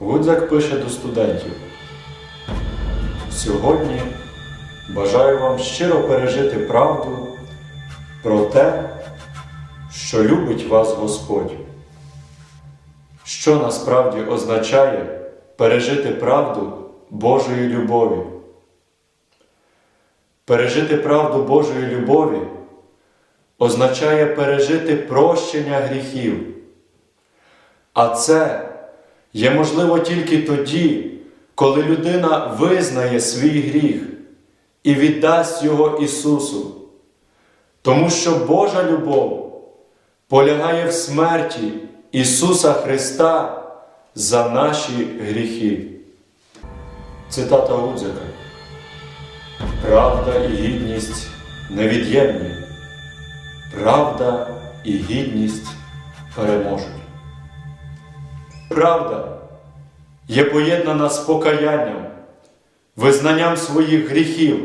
Гудзак пише до студентів. Сьогодні бажаю вам щиро пережити правду про те, що любить вас Господь. Що насправді означає пережити правду Божої любові? Пережити правду Божої любові означає пережити прощення гріхів. А це є можливо тільки тоді, коли людина визнає свій гріх і віддасть його Ісусу. Тому що Божа любов полягає в смерті Ісуса Христа за наші гріхи. Цитата Гудзика. Правда і гідність невід'ємні. Правда і гідність переможуть. Правда є поєднана з покаянням, визнанням своїх гріхів,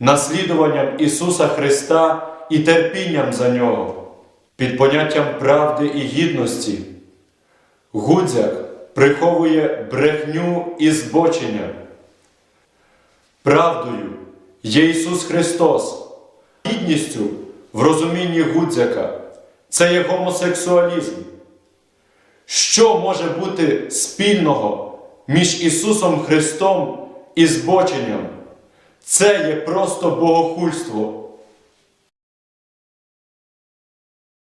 наслідуванням Ісуса Христа і терпінням за Нього, під поняттям правди і гідності. Гудзяк приховує брехню і збочення. Правдою є Ісус Христос, гідністю в розумінні Гудзяка це є гомосексуалізм. Що може бути спільного між Ісусом Христом і збоченням? Це є просто богохульство.